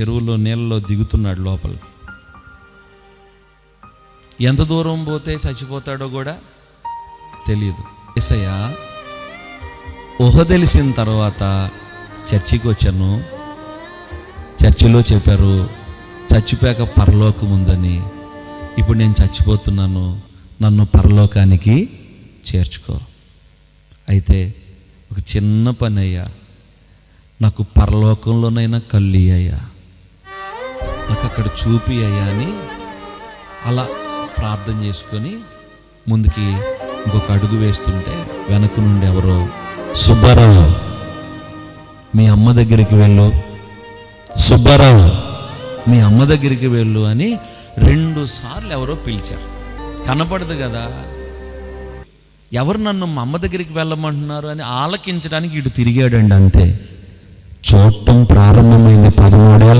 చెరువులో నీళ్ళలో దిగుతున్నాడు లోపలికి ఎంత దూరం పోతే చచ్చిపోతాడో కూడా తెలియదు ఎసయ్య ఊహ తెలిసిన తర్వాత చర్చికి వచ్చాను. చర్చిలో చెప్పారు చచ్చిపోయాక పరలోకం ఉందని. ఇప్పుడు నేను చచ్చిపోతున్నాను. నన్ను పరలోకానికి చేర్చుకో. అయితే ఒక చిన్న పని అయ్యా. నాకు పరలోకంలోనైనా కళ్ళు అయ్యా. అక్కడ చూపి అయ్యా అని అలా ప్రార్థన చేసుకొని ముందుకి ఇంకొక అడుగు వేస్తుంటే వెనక నుండి ఎవరో సుబ్బారావు మీ అమ్మ దగ్గరికి వెళ్ళు. సుబ్బారావు మీ అమ్మ దగ్గరికి వెళ్ళు అని రెండు సార్లు ఎవరో పిలిచారు. కనపడదు కదా. ఎవరు నన్ను మా అమ్మ దగ్గరికి వెళ్ళమంటున్నారు అని ఆలకించడానికి ఇటు తిరిగాడండి అంతే. చూడటం ప్రారంభమైంది పదమూడేళ్ళ